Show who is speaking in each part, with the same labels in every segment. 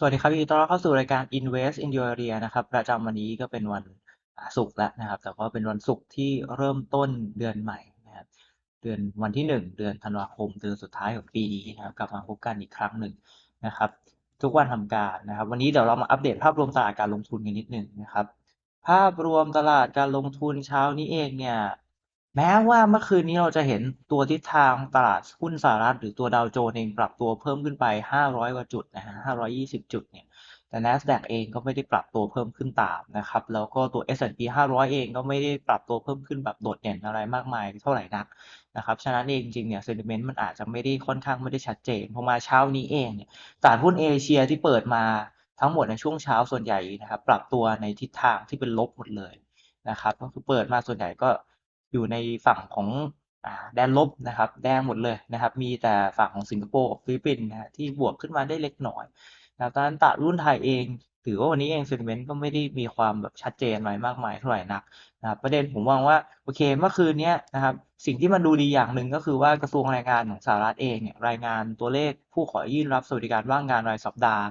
Speaker 1: สวัสดีครับยินดีต้อนรับเข้าสู่รายการ Invest in Your Area นะครับ ประจำวันนี้ก็เป็นวันศุกร์แล้วนะครับ แต่ก็เป็นวันศุกร์ที่เริ่มต้นเดือนใหม่นะครับ เดือนวันที่หนึ่งเดือนธันวาคมเดือนสุดท้ายของปีนี้นะครับ กลับมาพบกันอีกครั้งหนึ่งนะครับ ทุกวันทำการนะครับ วันนี้เดี๋ยวเรามาอัปเดตภาพรวมตลาดการลงทุนกันนิดหนึ่งนะครับ ภาพรวมตลาดการลงทุนเช้านี้เองเนี่ย แม้ว่าเมื่อคืนนี้เราจะเห็นตัวทิศทางตลาดหุ้นสหรัฐ หรือตัวดาวโจนส์เองปรับตัวเพิ่มขึ้นไป 500 กว่าจุดนะฮะ 520 จุดเนี่ย แต่ NASDAQ เองก็ไม่ได้ปรับตัวเพิ่มขึ้นตามนะครับ แล้วก็ตัว S&P 500 เองก็ไม่ได้ปรับตัวเพิ่มขึ้นแบบโดดเด่นอะไรมากมายเท่าไหร่นักนะครับ ฉะนั้นเองจริงๆเนี่ย sentiment มันอาจจะไม่ได้ค่อนข้างไม่ได้ชัดเจน พอมาเช้านี้เองเนี่ย ตลาดหุ้นเอเชียที่เปิดมาทั้งหมดในช่วงเช้าส่วนใหญ่นะครับ ปรับตัวในทิศทางที่เป็นลบหมดเลยนะครับ ก็คือเปิดมาส่วนใหญ่ก็ อยู่ในฝั่งของแดนลบนะครับแดงหมดเลยนะครับ มีแต่ฝั่งของสิงคโปร์กับฟิลิปปินส์นะที่บวกขึ้นมาได้เล็กน้อยนะครับดังนั้นตลาดหุ้นไทยเอง ถือว่าวันนี้เอง sentiment ก็ไม่ได้มีความแบบชัดเจนอะไรมากมายเท่าไหร่นักนะครับประเด็นผมมองว่าโอเคเมื่อคืนนี้นะครับ สิ่งที่มันดูดีอย่างหนึ่งก็คือว่ากระทรวงแรงงานของสหรัฐเองเนี่ยรายงานตัวเลขผู้ขอยื่นรับสวัสดิการว่างงานรายสัปดาห์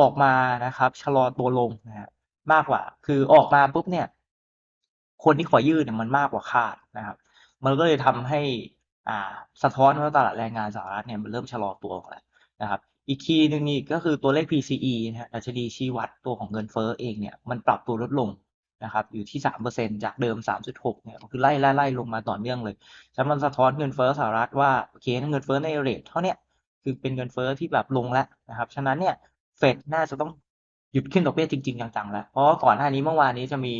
Speaker 1: ออกมานะครับชะลอตัวลงนะฮะมากกว่า คือออกมาปุ๊บเนี่ย คนที่ขอยื่นเนี่ยมันมากกว่าคาดนะครับ มันก็เลยทำให้อ่าสะท้อนว่าตลาดแรงงานสหรัฐเนี่ยมันเริ่มชะลอตัวแล้วนะครับ อีกคีย์หนึ่งนี่ก็คือตัวเลข PCE นะฮะดัชนีชี้วัดตัวของเงินเฟ้อเองเนี่ยมันปรับตัวลดลงนะครับอยู่ที่สามเปอร์เซ็นจากเดิมสามจุดหกเนี่ยคือไล่ไล่ไล่ลงมาต่อเนื่องเลยฉะนั้นมันสะท้อนเงินเฟ้อสหรัฐว่าโอเคเงินเฟ้อในเรทเท่าเนี้ยคือเป็นเงินเฟ้อที่แบบลงแล้วนะครับ ฉะนั้นเนี่ยเฟดน่าจะต้องหยุดขึ้นดอกเบี้ยจริง ๆ จังๆแล้ว เพราะก่อนหน้านี้เมื่อวานนี้จะมี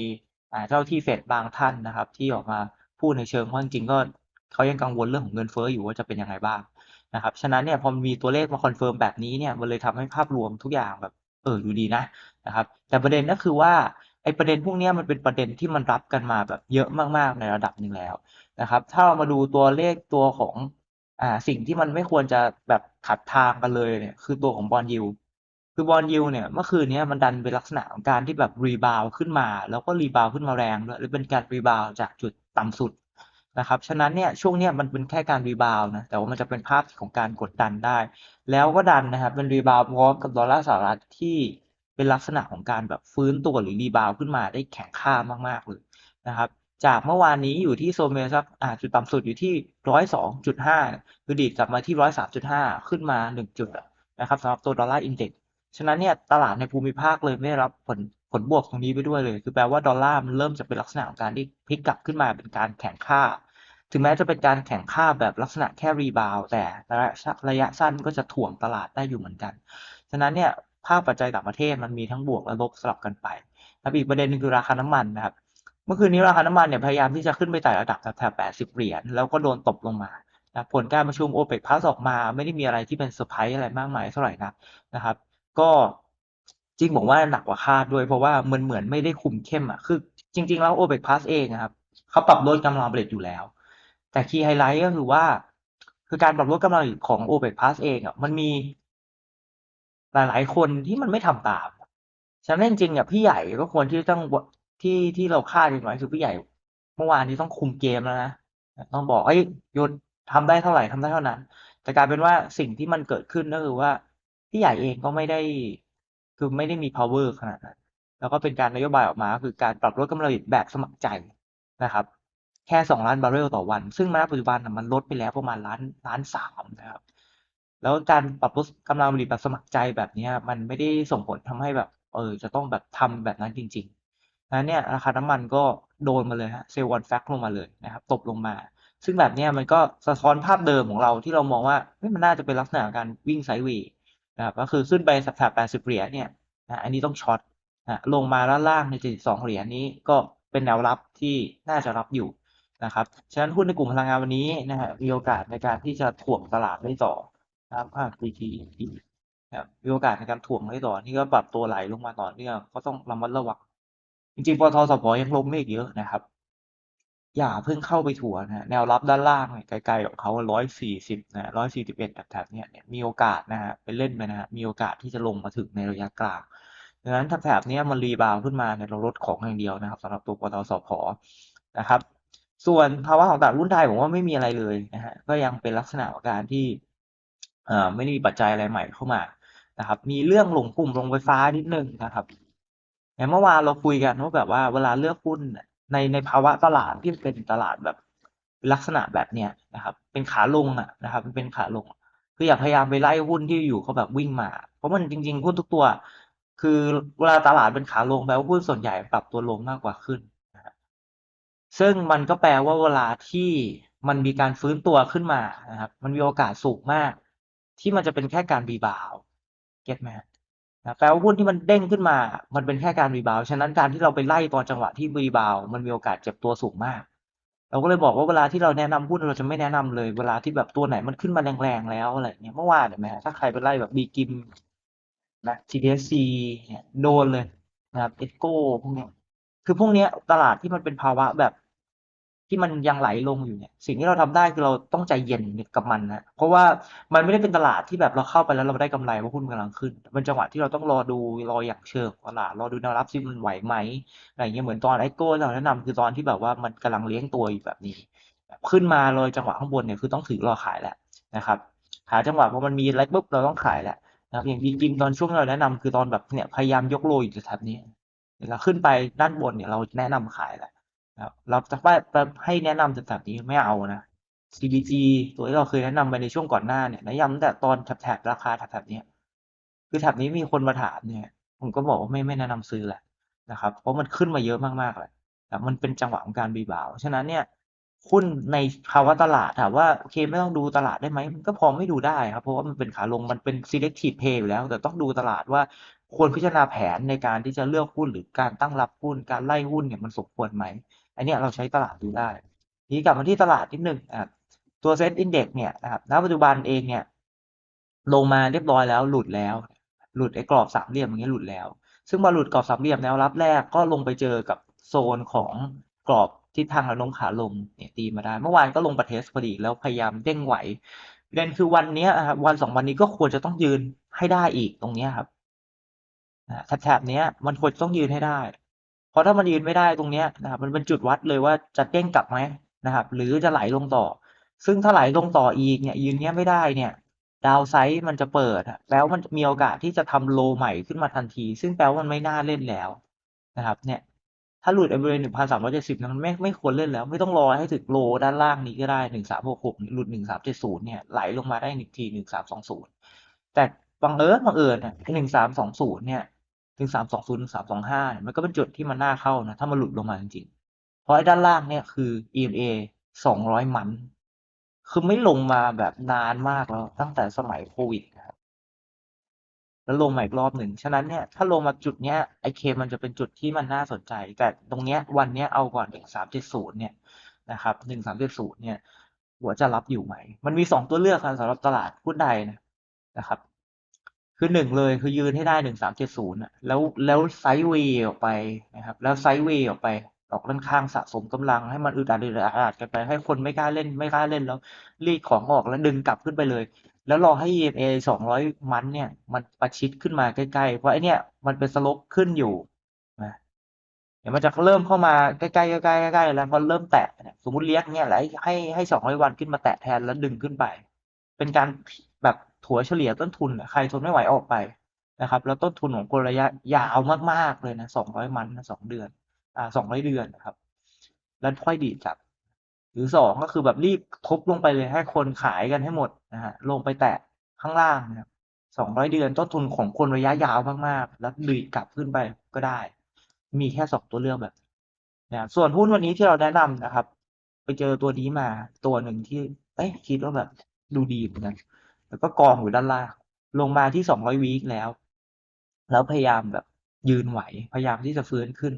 Speaker 1: เจ้าที่เฟดบางท่านนะครับ ที่ออกมาพูดในเชิงว่าจริงก็เขายังกังวลเรื่องของเงินเฟ้ออยู่ว่าจะเป็นยังไงบ้างนะครับฉะนั้นเนี่ยพอมีตัวเลขมาคอนเฟิร์มแบบนี้เนี่ยมันเลยทำให้ภาพรวมทุกอย่างแบบเออดูดีนะนะครับแต่ประเด็นก็คือว่าไอ้ประเด็นพวกนี้มันเป็นประเด็นที่มันรับกันมาแบบเยอะมากๆในระดับหนึ่งแล้วนะครับ ถ้าเรามาดูตัวเลขตัวของอ่าสิ่งที่มันไม่ควรจะแบบขัดทางกันเลยเนี่ยคือตัวของบอลยู คือบอลยูเนี่ยเมื่อคืนนี้มันดันเป็นลักษณะของการที่แบบรีบาวขึ้นมา แล้วก็รีบาวขึ้นมาแรงด้วยหรือเป็นการรีบาวจากจุดต่ำสุดนะครับ ฉะนั้นเนี่ยช่วงเนี้ยมันเป็นแค่การรีบาวนะ แต่ว่ามันจะเป็นภาพของการกดดันได้ แล้วก็ดันนะครับเป็นรีบาวพร้อมกับดอลลาร์สหรัฐที่เป็นลักษณะของการแบบฟื้นตัวหรือรีบาวขึ้นมาได้แข็งค่ามากๆเลยนะครับ จากเมื่อวานนี้อยู่ที่โซนเมซักอ่าจุดต่ำสุดอยู่ที่ร้อยสองจุดห้าคือดีดกลับมาที่ร้อยสามจุดห้าขึ้นมาหนึ่งจุดนะครับสำหรับตัวดอลลาร์อินเด็กซ์ ฉะนั้นเนี่ยตลาดในภูมิภาคเลยไม่ได้รับผลผลบวกตรงนี้ไปด้วยเลย คือแปลว่าดอลลาร์มันเริ่มจะเป็นลักษณะของการที่พลิกกลับขึ้นมาเป็นการแข่งค่า ถึงแม้จะเป็นการแข่งค่าแบบลักษณะแค่รีบาวแต่ระยะระยะสั้นก็จะถ่วงตลาดได้อยู่เหมือนกัน ฉะนั้นเนี่ยภาพปัจจัยต่างประเทศมันมีทั้งบวกและลบสลับกันไปแล้วอีกประเด็นหนึงคือราคาน้ำมันนะครับ เมื่อคืนนี้ราคาน้ำมันเนี่ยพยายามที่จะขึ้นไปไต่ระดับแถบ80 เหรียญแล้วก็โดนตบลงมานะผลการประชุมโอเปกพลัสออกมาไม่ได้มีอะไรที่เป็นเซอร์ไพรส์อะไรมากมายเท่าไหร่นักนะครับ ก็จริงบอกว่าหนักกว่าคาดด้วย เพราะว่ามันเหมือนไม่ได้คุมเข้มอะคือ จริง ๆ แล้วโอเปกพลัสเองอะครับเขาปรับลดกำลังผลิตอยู่แล้ว แต่คีย์ไฮไลท์ก็คือว่า คือการปรับลดกำลังผลิตของโอเปกพลัสเองอะมันมีหลาย ๆ คนที่มันไม่ทำตามฉะนั้นจริงๆอะพี่ใหญ่ก็ควรที่ต้องที่ที่เราคาดกันไว้คือพี่ใหญ่ เมื่อวานนี้ต้องคุมเกมแล้วนะต้องบอกเอ้ยยุดทำได้เท่าไหร่ทำได้เท่านั้น แต่กลายเป็นว่าสิ่งที่มันเกิดขึ้นก็คือว่า พี่ใหญ่เองก็ไม่ได้ คือไม่ได้มี power ขนาดนั้น แล้วก็เป็นการนโยบายออกมาก็คือการปรับลดกำลังผลิตแบบสมัครใจนะครับ แค่สองล้านบาร์เรลต่อวัน ซึ่งณปัจจุบันมันลดไปแล้วประมาณล้านล้านสามนะครับ แล้วการปรับลดกำลังผลิตแบบสมัครใจแบบนี้มันไม่ได้ส่งผลทำให้แบบเออจะต้องแบบทำแบบนั้นจริงๆนั้นเนี่ยราคาน้ำมันก็โดนมาเลยฮะเซลล์วันแฟกลงมาเลยนะครับ ตกลงมา ซึ่งแบบนี้มันก็สะท้อนภาพเดิมของเราที่เรามองว่าเฮ้ยมันน่าจะเป็นลักษณะการวิ่งไซด์เวย์ นะครับก็คือขึ้นไปสักแถบ80เหรียญเนี่ยนะอันนี้ต้องช็อตนะลงมาด้านล่างใน72เหรียญนี้ก็เป็นแนวรับที่น่าจะรับอยู่นะครับฉะนั้นหุ้นในกลุ่มพลังงานวันนี้นะฮะมีโอกาสในการที่จะถ่วงตลาดได้ต่อนะครับภาพ GTP นะมีโอกาสในการถ่วงได้ต่อนี่ก็ปรับตัวไหลลงมาต่อเนื่องก็ต้องระมัดระวังจริงๆปทสพยังล้มไม่เยอะนะครับ อย่าเพิ่งเข้าไปถัวนะแนวรับด้านล่างเนี่ยไกลๆของเขาร้อยสี่สิบนะร้อยสี่สิบเอ็ดแถบๆเนี่ยเนี่ยมีโอกาสนะฮะไปเล่นไปนะฮะมีโอกาสที่จะลงมาถึงในระยะกลางดังนั้นถ้าแถบเนี้ยมันรีบาวขึ้นมาเนี่ยเราลดของอย่างเดียวนะครับสำหรับตัวปตสพนะครับ ส่วนภาวะของตลาดหุ้นไทยผมว่าไม่มีอะไรเลยนะฮะก็ยังเป็นลักษณะของการที่เอ่อไม่ได้มีปัจจัยอะไรใหม่เข้ามานะครับ มีเรื่องหลงกลุ่มโรงไฟฟ้านิดนึงนะครับอย่างเมื่อวานเราคุยกันว่าแบบว่าเวลาเลือกหุ้น ในในภาวะตลาดที่เป็นตลาดแบบลักษณะแบบเนี้ยนะครับ เป็นขาลงอะนะครับเป็นขาลง คืออย่าพยายามไปไล่หุ้นที่อยู่เขาแบบวิ่งมา เพราะมันจริงๆหุ้นทุกตัว คือเวลาตลาดเป็นขาลงแปลว่าหุ้นส่วนใหญ่ปรับตัวลงมากกว่าขึ้นซึ่งมันก็แปลว่าเวลาที่มันมีการฟื้นตัวขึ้นมานะครับ มันมีโอกาสสูงมาก ที่มันจะเป็นแค่การรีบาว เก็ตไหม นะแปลว่าหุ้นที่มันเด้งขึ้นมา มันเป็นแค่การรีบาว ฉะนั้นการที่เราไปไล่ตอนจังหวะที่รีบาว มันมีโอกาสเจ็บตัวสูงมาก เราก็เลยบอกว่าเวลาที่เราแนะนำหุ้นเราจะไม่แนะนำเลย เวลาที่แบบตัวไหนมันขึ้นมาแรงๆแล้วอะไรเงี้ย เมื่อวานเห็นไหมฮะถ้าใครไปไล่แบบบีกิมนะ TDSC เนี่ยโดนเลยนะครับเอโก้พวกเนี้ยคือพวกเนี้ยตลาดที่มันเป็นภาวะแบบ ที่มันยังไหลลงอยู่เนี่ย สิ่งที่เราทำได้คือเราต้องใจเย็นกับมันนะเพราะว่ามันไม่ได้เป็นตลาดที่แบบเราเข้าไปแล้วเราได้กำไรว่าหุ้นกำลังขึ้นเป็นจังหวะที่เราต้องรอดูรออย่างเชิงตลาดรอดูแนวรับที่มันไหวไหมอะไรเงี้ยเหมือนตอนไอโก้เราแนะนำคือตอนที่แบบว่ามันกำลังเลี้ยงตัวอยู่แบบนี้แบบขึ้นมาเลยจังหวะข้างบนเนี่ยคือต้องถือรอขายแหละนะครับหาจังหวะพอมันมีอะไรปุ๊บเราต้องขายแหละนะครับอย่างจริงๆตอนช่วงเราแนะนำคือตอนแบบเนี่ยพยายามยกโลอยู่แถบนี้เวลาขึ้นไปด้านบนเนี่ยเราแนะนำขายแหละ เราจะว่าให้แนะนำจากแบบนี้ไม่เอานะ CBG ตัวที่เราเคยแนะนำไปในช่วงก่อนหน้าเนี่ยแนะนำตั้งแต่ตอนแถบราคาแถบนี้คือแถบนี้มีคนมาถามเนี่ยผมก็บอกว่าไม่ไม่แนะนำซื้อแหละนะครับ เพราะมันขึ้นมาเยอะมากๆเลยแต่มันเป็นจังหวะของการบีบาวฉะนั้นเนี่ยหุ้นในภาวะตลาดถามว่าโอเคไม่ต้องดูตลาดได้ไหมมันก็พอไม่ดูได้ครับ เพราะว่ามันเป็นขาลงมันเป็น selective play อยู่แล้ว แต่ต้องดูตลาดว่าควรพิจารณาแผนในการที่จะเลือกหุ้นหรือการตั้งรับหุ้นการไล่หุ้นเนี่ยมันสมควรไหม อันนี้เราใช้ตลาดดูได้ทีกลับมาที่ตลาดนิดนึงอะตัวเซ็ตอินเด็กเนี่ยนะครับณปัจจุบันเองเนี่ย ลงมาเรียบร้อยแล้วหลุดแล้ว หลุดไอ้กรอบสามเหลี่ยมอย่างเงี้ยหลุดแล้ว ซึ่งพอหลุดกรอบสามเหลี่ยมแนวรับแรกก็ลงไปเจอกับโซนของกรอบทิศทางแนวโน้มขาลงเนี่ยตีมาได้ เมื่อวานก็ลงประเทสพอดีแล้วพยายามเด้งไหวประเด็นคือวันนี้ครับวันสองวันนี้ก็ควรจะต้องยืนให้ได้อีกตรงเนี้ยครับแถบๆนี้มันควรต้องยืนให้ได้ เพราะถ้ามันยืนไม่ได้ตรงเนี้ยนะครับมันเป็นจุดวัดเลยว่าจะเด้งกลับไหมนะครับ หรือจะไหลลงต่อ ซึ่งถ้าไหลลงต่ออีกเนี่ยยืนเนี้ยไม่ได้เนี่ยดาวไซด์มันจะเปิดแปลว่ามันมีโอกาสที่จะทำโลใหม่ขึ้นมาทันที ซึ่งแปลว่ามันไม่น่าเล่นแล้วนะครับ เนี่ย ถ้าหลุดบริเวณหนึ่งพันสามร้อยเจ็ดสิบมันไม่ไม่ควรเล่นแล้ว ไม่ต้องรอให้ถึงโลด้านล่างนี้ก็ได้หนึ่งสามหกหกหลุดหนึ่งสามเจ็ดศูนย์เนี่ยไหลลงมาได้อีกทีหนึ่งสามสองศูนย์แต่บังเอิญบังเอิญเนี่ยหนึ่งสามสองศูนย์เนี่ย หนึ่งสามสองศูนย์ถึงสามสองห้าเนี่ยมันก็เป็นจุดที่มันน่าเข้านะถ้ามันหลุดลงมาจริงๆ เพราะไอ้ด้านล่างเนี่ยคือ EMA สองร้อยมัน คือไม่ลงมาแบบนานมากแล้วตั้งแต่สมัยโควิดครับแล้วลงมาอีกรอบหนึ่ง ฉะนั้นเนี่ยถ้าลงมาจุดเนี้ยไอเคมันจะเป็นจุดที่มันน่าสนใจ แต่ตรงเนี้ยวันเนี้ยเอาก่อนหนึ่งสามเจ็ดศูนย์เนี่ยนะครับหนึ่งสามเจ็ดศูนย์เนี่ยหัวจะรับอยู่ไหม มันมีสองตัวเลือกครับสำหรับตลาดหุ้นใดนะนะครับ คือหนึ่งเลยคือยืนให้ได้หนึ่งสามเจ็ดศูนย์แล้วแล้วไซด์เวย์ออกไปนะครับ แล้วไซด์เวย์ออกไปออกด้านข้างสะสมกำลังให้มันอึดอัดอึดอัดกันไป ให้คนไม่กล้าเล่นไม่กล้าเล่นแล้วรีดของออกแล้วดึงกลับขึ้นไปเลย แล้วรอให้ EMA สองร้อยมันเนี่ย มันประชิดขึ้นมาใกล้ๆ เพราะไอเนี่ยมันเป็นสลปขึ้นอยู่นะเดี๋ยวมันจะเริ่มเข้ามาใกล้ๆใกล้ๆใกล้ๆแล้วพอเริ่มแตะเนี่ยสมมติเลี้ยงเนี่ยแล้วให้ให้สองร้อยวันขึ้นมาแตะแทนแล้วดึงขึ้นไป เป็นการแบบ ถัวเฉลี่ยต้นทุนใครทนไม่ไหวออกไปนะครับ แล้วต้นทุนของคนระยะยาวมากๆเลยนะสองร้อยมันสองเดือน อ่าสองร้อยเดือนนะครับ แล้วค่อยดีดกลับ หรือสองก็คือแบบรีบทบลงไปเลยให้คนขายกันให้หมดนะฮะลงไปแตะข้างล่างนะครับสองร้อยเดือนต้นทุนของคนระยะยาวมากๆ แล้วดีดกลับขึ้นไปก็ได้ มีแค่สองตัวเลือกแบบนะส่วนหุ้นวันนี้ที่เราแนะนำนะครับ ไปเจอตัวนี้มาตัวหนึ่งที่เอ้ยคิดว่าแบบดูดีเหมือนกัน แล้วก็กองอยู่ด้านล่างลงมาที่สองร้อยวีคแล้ว แล้วพยายามแบบยืนไหว พยายามที่จะฟื้นขึ้น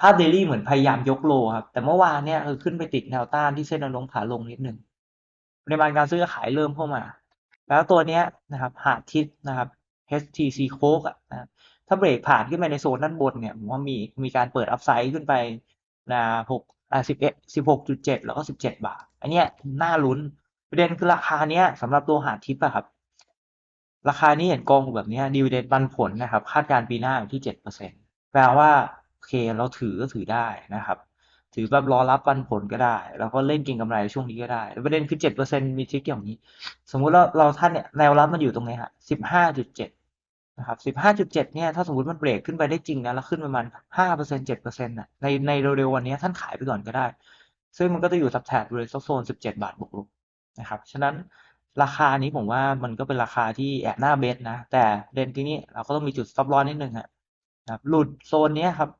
Speaker 1: ภาพเดลี่เหมือนพยายามยกโลครับ แต่เมื่อวานเนี่ยคือขึ้นไปติดแนวต้านที่เส้นแนวโน้มขาลงนิดหนึ่งปริมาณการซื้อขายเริ่มเข้ามา แล้วตัวเนี้ยนะครับ หาทิศนะครับ HTC โคกอะนะถ้าเบรกผ่านขึ้นไปในโซนด้านบนเนี่ยผมว่ามีมีการเปิดอัพไซด์ขึ้นไปนะหกอ่าสิบเอ็ดสิบหกจุดเจ็ดแล้วก็สิบเจ็ดบาท อันเนี้ยน่าลุ้น ประเด็นคือราคาเนี้ยสำหรับตัวหาทิพย์อะครับ ราคานี้เห็นกองแบบนี้ดีเวเดนปันผลนะครับ คาดการปีหน้าอยู่ที่เจ็ดเปอร์เซ็นแปลว่าโอเคเราถือก็ถือได้นะครับ ถือแบบรอรับปันผลก็ได้ แล้วก็เล่นเก็งกำไรช่วงนี้ก็ได้ ประเด็นคือเจ็ดเปอร์เซ็นมีทริคอย่างนี้ สมมุติเราเราท่านเนี่ยแนวรับมันอยู่ตรงไหนฮะสิบห้าจุดเจ็ดนะครับสิบห้าจุดเจ็ดเนี่ยถ้าสมมติมันเบรกขึ้นไปได้จริงนะแล้วขึ้นประมาณห้าเปอร์เซ็นเจ็ดเปอร์เซ็นต์ะในในเร็วๆวันนี้ท่านขายไปก่อนก็ได้ ซึ่งมันก็จะอยู่สับแถบบริเวณโซนสิบเจ็ดบาทบวกลบ นะครับ ฉะนั้นราคานี้ผมว่ามันก็เป็นราคาที่แอบหน้าเบสนะ แต่เด่นที่นี้เราก็ต้องมีจุดซับลอนนิดนึงครับหลุดโซนเนี้ยครับ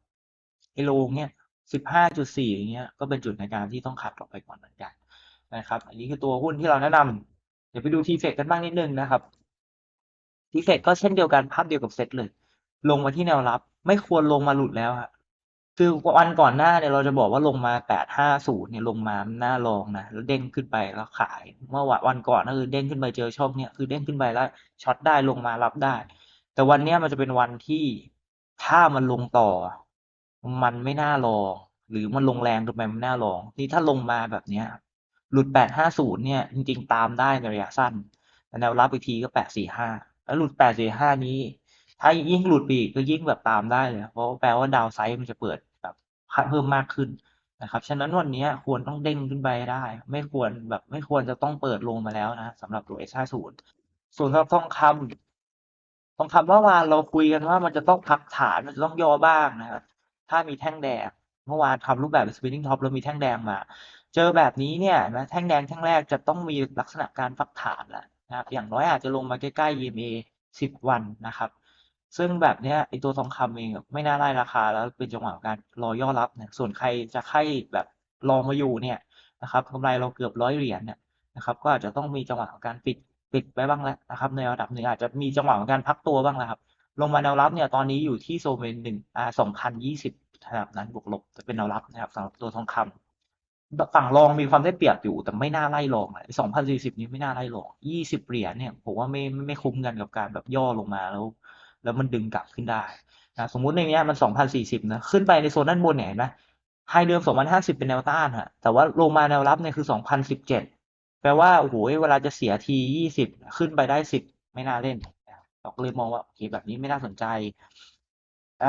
Speaker 1: ไอโลงเนี้ยสิบห้าจุดสี่อย่างเงี้ยก็เป็นจุดในการที่ต้องขัดออกไปก่อนเหมือนกันนะครับ อันนี้คือตัวหุ้นที่เราแนะนำเดี๋ยวไปดูทีเฟกกันบ้างนิดนึงนะครับทีเฟกก็เช่นเดียวกันภาพเดียวกับเซตเลย ลงมาที่แนวรับ ไม่ควรลงมาหลุดแล้วฮะ คือวันก่อนหน้าเนี่ยเราจะบอกว่าลงมาแปดห้าศูนย์เนี่ยลงมาหน้าลองนะแล้วเด้งขึ้นไปแล้วขาย เมื่อวันก่อนก็คือเด้งขึ้นไปเจอช่องเนี่ยคือเด้งขึ้นไปแล้วช็อตได้ลงมารับได้ แต่วันเนี้ยมันจะเป็นวันที่ถ้ามันลงต่อ มันไม่น่ารอหรือมันลงแรงจนไปมันน่ารองนี่ถ้าลงมาแบบเนี้ยหลุดแปดห้าศูนย์เนี่ยจริง ๆ ตามได้ในระยะสั้นแต่แนวรับอีกทีก็แปดสี่ห้าแล้วหลุดแปดสี่ห้านี้ ถ้ายิ่งหลุดปีกก็ยิ่งแบบตามได้เลย เพราะแปลว่าดาวไซด์มันจะเปิดแบบเพิ่มมากขึ้นนะครับ ฉะนั้นวันนี้ควรต้องเด้งขึ้นไปได้ ไม่ควรแบบไม่ควรจะต้องเปิดลงมาแล้วนะสำหรับตัว S50 ส่วนสำหรับทองคำทองคำเมื่อวานเราคุยกันว่ามันจะต้องพักฐานมันจะต้องย่อบ้างนะครับ ถ้ามีแท่งแดงเมื่อวานทำรูปแบบ spinning top แล้วมีแท่งแดงมา เจอแบบนี้เนี่ยนะแท่งแดงแท่งแรกจะต้องมีลักษณะการพักฐานแหละนะครับอย่างน้อยอาจจะลงมาใกล้ๆ EMA 10 วันนะครับ ซึ่งแบบเนี้ยไอตัวทองคำเองไม่น่าไล่ราคาแล้วเป็นจังหวะการรอย่อรับเนี่ยส่วนใครจะใครแบบรอมาอยู่เนี่ยนะครับกำไรเราเกือบร้อยเหรียญเนี่ยนะครับก็อาจจะต้องมีจังหวะของการปิดปิดไว้บ้างแล้วนะครับ ในระดับหนึ่งอาจจะมีจังหวะของการพักตัวบ้างแล้วครับ ลงมาแนวรับเนี่ยตอนนี้อยู่ที่โซนเป็นหนึ่งอ่าสองพันยี่สิบระดับนั้นบวกลบจะเป็นแนวรับนะครับสำหรับตัวทองคำฝั่งรองมีความได้เปรียบอยู่แต่ไม่น่าไล่ลงเลยสองพันสี่สิบนี้ไม่น่าไล่ลงยี่สิบเหรียญเนี่ยผมว่าไม่ไม่คุ้มกันกับการแบบย่อลงมาแล้ว แล้วมันดึงกลับขึ้นได้นะสมมุติในนี้มันสองพันะขึ้นไปในโซนด้านบนเนี่ยเห็นไหมไฮเดิมสองพันห้าสิบเป็นแนวต้านฮะแต่ว่าลงมาแนวรับเนี่ยคือสองพันสิบเจ็ดแปลว่าโอ้โหเวลาจะเสียทียี่สิบขึ้นไปได้สิบไม่น่าเล่นเราก็เลยมองว่าโอเคแบบนี้ไม่น่าสนใจอ่า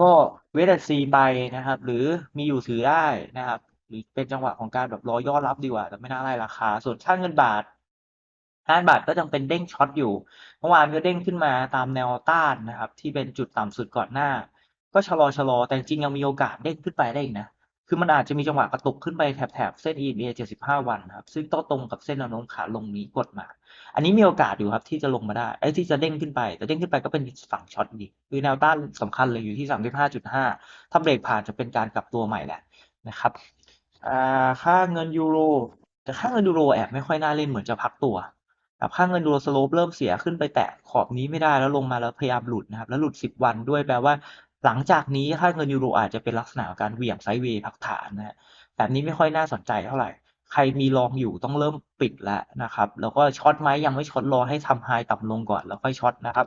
Speaker 1: ก็เวทซีไปนะครับ หรือมีอยู่ถือได้นะครับ หรือเป็นจังหวะของการแบบรอย่อรับดีกว่าแต่ไม่น่าไล่ราคา ส่วนค่าเงินบาท ค่างินบาทก็ยังเป็นเด้งช็อตอยู่ เมื่อวานก็เด้งขึ้นมาตามแนวต้านนะครับ ที่เป็นจุดต่ำสุดก่อนหน้า ก็ชะลอชะลอแต่จริงยังมีโอกาสเด้งขึ้นไปได้อีกนะ คือมันอาจจะมีจังหวะกระตุกขึ้นไปแถบแถบเส้น EMA 75 วันครับ ซึ่งต้องตรงกับเส้นแนวโน้มขาลงนี้กดมา อันนี้มีโอกาสอยู่ครับที่จะลงมาได้ ไอ้ที่จะเด้งขึ้นไป แต่เด้งขึ้นไปก็เป็นฝั่งช็อตดีคือแนวต้านสำคัญเลยอยู่ที่ 35.5 ถ้าเบรกผ่านจะเป็นการกลับตัวใหม่แหละนะครับค่าเงินยูโรแต่ค่าเงินยูโรแอบไม่ค่อยน่าเล่นเหมือนจะพักตัว แบบค่าเงินยูโรสโลปเริ่มเสียขึ้นไปแตะขอบนี้ไม่ได้แล้วลงมาแล้วพยายามหลุดนะครับ แล้วหลุด 10 วันด้วยแปลว่า หลังจากนี้ค่าเงินยูโรอาจจะเป็นลักษณะการเหวี่ยงไซด์เวย์พักฐานนะฮะแบบนี้ไม่ค่อยน่าสนใจเท่าไหร่ ใครมีลองอยู่ต้องเริ่มปิดแล้วนะครับ แล้วก็ช็อตไหมยังไม่ช็อตรอให้ทำไฮต่ำลงก่อนแล้วค่อยช็อตนะครับ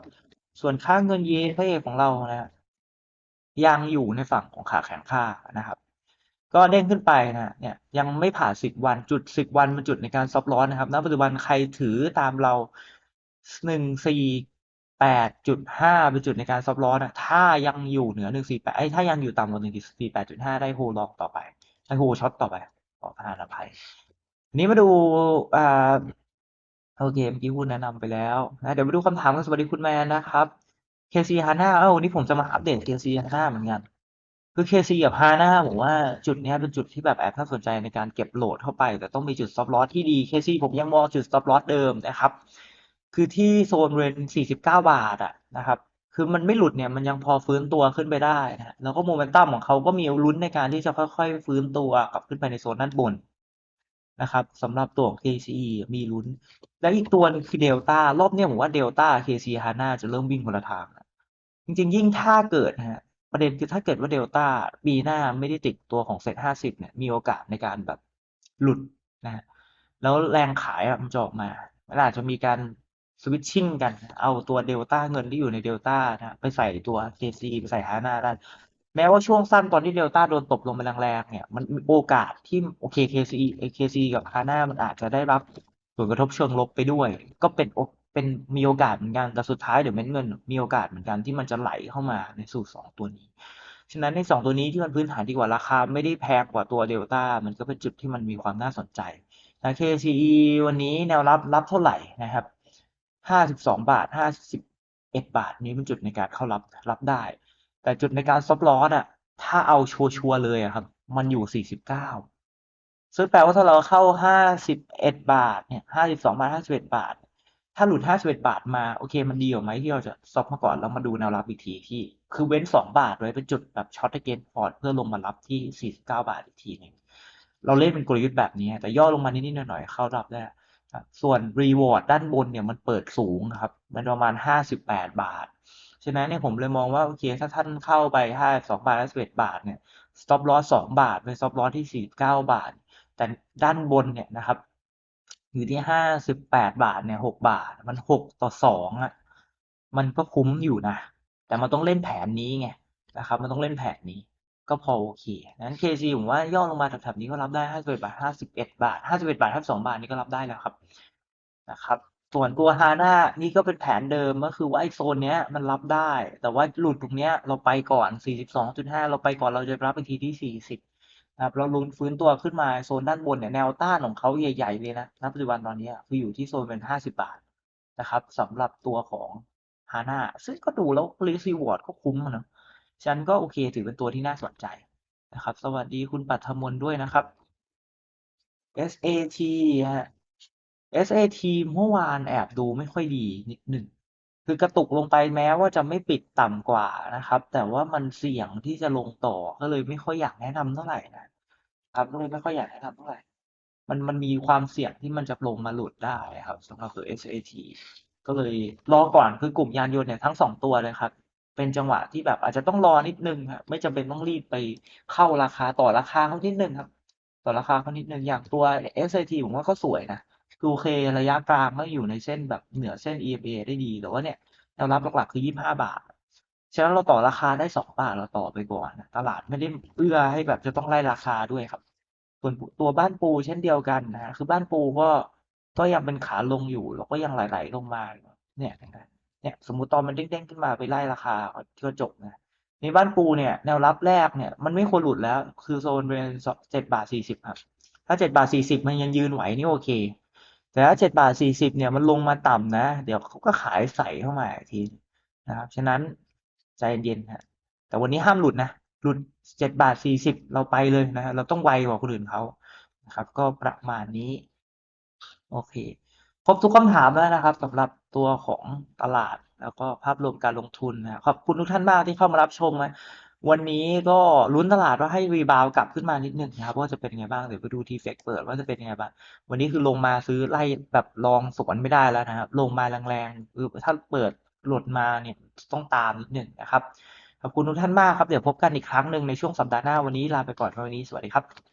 Speaker 1: ส่วนค่าเงินเยนพระเอกของเรานะยังอยู่ในฝั่งของขาแข็งค่านะครับ ก็เด้งขึ้นไปนะเนี่ยยังไม่ผ่านสิบวันจุดสิบวันเป็นจุดในการซอฟร้อนนะครับณปัจจุบันใครถือตามเราหนึ่งสี่แปดจุดห้าเป็นจุดในการซอฟร้อนนะถ้ายังอยู่เหนือหนึ่งสี่แปดไอ้ถ้ายังอยู่ต่ำกว่าหนึ่งสี่แปดจุดห้าได้โฮล็องต่อไปได้โฮช็อตต่อไปขอประทานอภัยนี้มาดูอ่าโอเคเมื่อกี้คุณแนะนำไปแล้วนะเดี๋ยวมาดูคำถามกันสวัสดีคุณแมนนะครับ KC HANA เอ้าวันนี้ผมจะมาอัปเดต KC HANA เหมือนกัน คือ KC กับ HANA ผมว่าจุดนี้เป็นจุดที่แบบแอบน่าสนใจในการเก็บโหลดเข้าไป แต่ต้องมีจุด stop loss ที่ดี KC ผมยังมองจุด stop loss เดิมนะครับ คือที่โซนเรน 49 บาทอะนะครับ คือมันไม่หลุดเนี่ยมันยังพอฟื้นตัวขึ้นไปได้นะแล้วก็โมเมนตัมของเขาก็มีลุ้นในการที่จะค่อยๆ ฟื้นตัวกลับขึ้นไปในโซนด้านบนนะครับสำหรับตัวของ KCE มีลุ้น และอีกตัวนึงคือเดลต้ารอบนี้ผมว่าเดลต้า KC HANA จะเริ่มวิ่งคนละทางจริงๆ ยิ่งถ้าเกิดนะฮะ ประเด็นคือถ้าเกิดว่าเดลต้าปีหน้าไม่ได้ติดตัวของเซ็ตห้าสิบเนี่ยมีโอกาสในการแบบหลุดนะฮะแล้วแรงขายอะมันจะออกมามันอาจจะมีการสวิตชิ่งกัน เอาตัวเดลต้าเงินที่อยู่ในเดลต้านะไปใส่ตัว KC ไปใส่ฮาน่าได้แม้ว่าช่วงสั้นตอนที่เดลต้าโดนตบลงไปแรงๆเนี่ย มันมีโอกาสที่โอเค KC KC กับฮาน่ามันอาจจะได้รับผลกระทบเชิงลบไปด้วย ก็เป็นโเป็นมีโอกาสเหมือนกัน แต่สุดท้ายเดี๋ยวเม็ดเงิน มีโอกาสเหมือนกันที่มันจะไหลเข้ามาในสู่สองตัวนี้ ฉะนั้นในสองตัวนี้ที่มันพื้นฐานดีกว่าราคาไม่ได้แพงกว่าตัวเดลต้ามันก็เป็นจุดที่มันมีความน่าสนใจนะ KCE วันนี้แนวรับรับเท่าไหร่นะครับห้าสิบสองบาทห้าสิบ41บาท นี้เป็นจุดในการเข้ารับรับได้ แต่จุดในการ stop loss อะถ้าเอาชัวร์เลยอะครับ มันอยู่ 49ซึ่งแปลว่าถ้าเราเข้า 51 บาท เนี่ย 52 บาท 51 บาท ถ้าหลุด 51 บาทมาโอเคมันดีกว่าไหมที่เราจะ stop มาก่อนแล้วมาดูแนวรับอีกทีที่ คือเว้น 2 บาทไว้เป็นจุดแบบ short against port เพื่อลงมารับที่ 49 บาทอีกทีหนึ่งเราเล่นเป็นกลยุทธ์แบบนี้ แต่ย่อลงมานิดๆหน่อยๆเข้ารับได้ส่วน reward ด้านบนเนี่ยมันเปิดสูงครับ มันประมาณ 58 บาท ฉะนั้นเนี่ยผมเลยมองว่า โอเค ถ้าท่านเข้าไป 52 บาท51บาทเนี่ย stop loss 2บาทเป็น stop loss ที่ 49 บาท แต่ด้านบนเนี่ยนะครับ อยู่ที่58บาทเนี่ย6บาท มัน6ต่อ2อะ มันก็คุ้มอยู่นะ แต่มันต้องเล่นแผนนี้ไงนะครับ มันต้องเล่นแผนนี้ ก็พอโอเคนั้น KC ผมว่าย่อลงมาแถวๆนี้ก็รับได้51บาท51บาท51บาท52บาทนี่ก็รับได้แล้วครับนะครับ ส่วนตัว HANA นี่ก็เป็นแผนเดิมก็คือว่าไอโซนเนี้ยมันรับได้ แต่ว่าหลุดตรงเนี้ยเราไปก่อน42.5เราไปก่อนเราจะรับอีกทีที่40 นะครับเราลุ้นฟื้นตัวขึ้นมาโซนด้านบนเนี่ยแนวต้านของเขาใหญ่ๆเลยนะณปัจจุบันตอนนี้คืออยู่ที่โซนเป็น 50 บาทนะครับสำหรับตัวของ HANA ซึ่งก็ดูแล้ว risk reward ก็คุ้มนะฉันก็โอเคถือเป็นตัวที่น่าสนใจนะครับ สวัสดีคุณปัทมนด้วยนะครับ SAT ฮะ SAT เมื่อวานแอบดูไม่ค่อยดีนิดหนึ่ง คือกระตุกลงไปแม้ว่าจะไม่ปิดต่ำกว่านะครับ แต่ว่ามันเสี่ยงที่จะลงต่อก็เลยไม่ค่อยอยากแนะนำเท่าไหร่นะครับก็เลยไม่ค่อยอยากแนะนำเท่าไหร่มันมันมีความเสี่ยงที่มันจะลงมาหลุดได้ครับสำหรับตัว SAT ก็เลยรอก่อนคือกลุ่มยานยนต์เนี่ยทั้งสองตัวเลยครับ เป็นจังหวะที่แบบอาจจะต้องรอนิดนึงครับไม่จำเป็นต้องรีบไปเข้าราคาต่อราคาเขานิดนึงครับ ต่อราคาเขานิดนึงอย่างตัว SAT ผมว่าก็สวยนะ คือโอเคระยะกลางก็อยู่ในเส้นแบบเหนือเส้น EMA ได้ดี แต่ว่าเนี่ยแนวรับหลักๆ คือ 25 บาท ฉะนั้นเราต่อราคาได้ 2 บาทเราต่อไปก่อนนะตลาดไม่ได้เอื้อให้แบบจะต้องไล่ราคาด้วยครับ ส่วนตัวบ้านปูเช่นเดียวกันนะ คือบ้านปูก็ก็ยังเป็นขาลงอยู่ แล้วก็ยังไหลๆลงมา เนี่ยนะเนี่ยสมมุติตอนมันเด้งๆขึ้นมาไปไล่ราคาก็จบนะในบ้านปูเนี่ยแนวรับแรกเนี่ยมันไม่ควรหลุดแล้ว คือโซนเป็นเจ็ดบาทสี่สิบครับ ถ้าเจ็ดบาทสี่สิบมันยังยืนไหวนี่โอเค แต่ถ้าเจ็ดบาทสี่สิบเนี่ยมันลงมาต่ำนะ เดี๋ยวเขาก็ขายใส่เข้ามาอีกทีนะครับ ฉะนั้นใจเย็นๆฮะแต่วันนี้ห้ามหลุดนะ หลุดเจ็ดบาทสี่สิบเราไปเลยนะฮะเราต้องไวกว่าคนอื่นเขานะครับ ก็ประมาณนี้ โอเคครบทุกคำถามแล้วนะครับสำหรับตัวของตลาดแล้วก็ภาพรวมการลงทุนนะขอบคุณทุกท่านมากที่เข้ามารับชมนะ วันนี้ก็ลุ้นตลาดว่าให้รีบาวกลับขึ้นมานิดนึงนะครับว่าจะเป็นไงบ้างเดี๋ยวไปดูทีเฟกเปิดว่าจะเป็นไงบ้างวันนี้คือลงมาซื้อไล่แบบลองสวนไม่ได้แล้วนะครับ ลงมาแรงๆคือถ้าเปิดหลุดมาเนี่ยต้องตามนิดนึงนะครับขอบคุณทุกท่านมากครับเดี๋ยวพบกันอีกครั้งหนึ่งในช่วงสัปดาห์หน้าวันนี้ลาไปก่อนวันนี้สวัสดีครับ